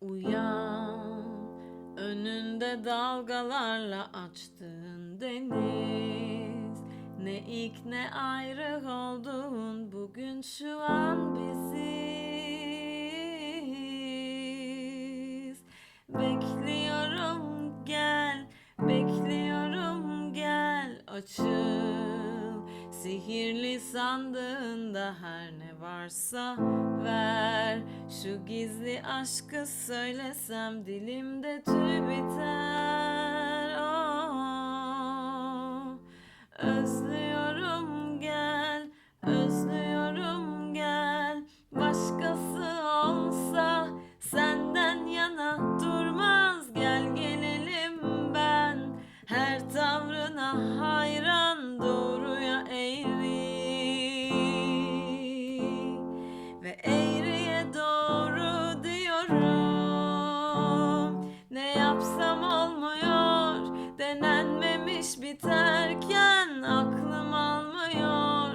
Uyan. Önünde dalgalarla açtığın deniz. Ne ilk ne ayrı olduğun bugün şu an biziz. Bekliyorum gel, bekliyorum gel. Açıl Sihirli sandığında her ne varsa ver. Şu gizli aşkı söylesem dilimde tüy biter. Oh. Özlüyorum gel, özlüyorum gel. Başkası olsa senden yana durmaz. Gel gelelim ben her tavrına denenmemiş biterken aklım almıyor.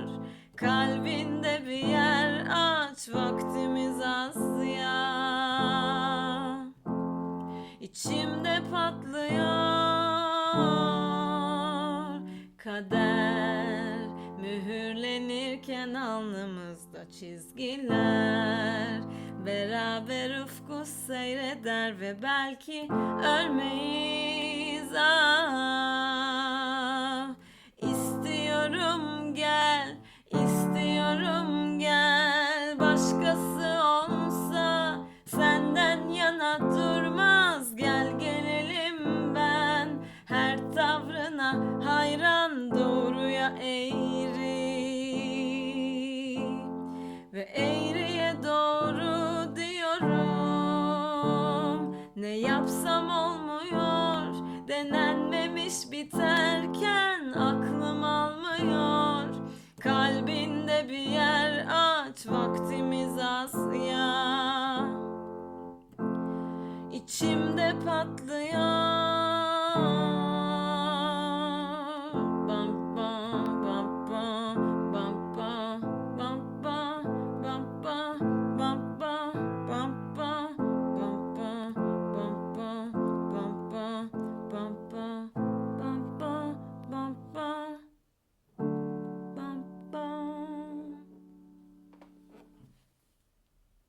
Kalbinde bir yer aç vaktimiz az ya. İçimde patlıyor. Kader Mühürlenirken alnımızda çizgiler. Beraber ufku seyreder ve belki ölmeyiz. Ah başkası olsa senden yana durmaz. Gel gelelim ben her tavrına hayran doğruya eğri ve eğriye doğru diyorum. Ne yapsam olmuyor denenmemiş biter. tatlı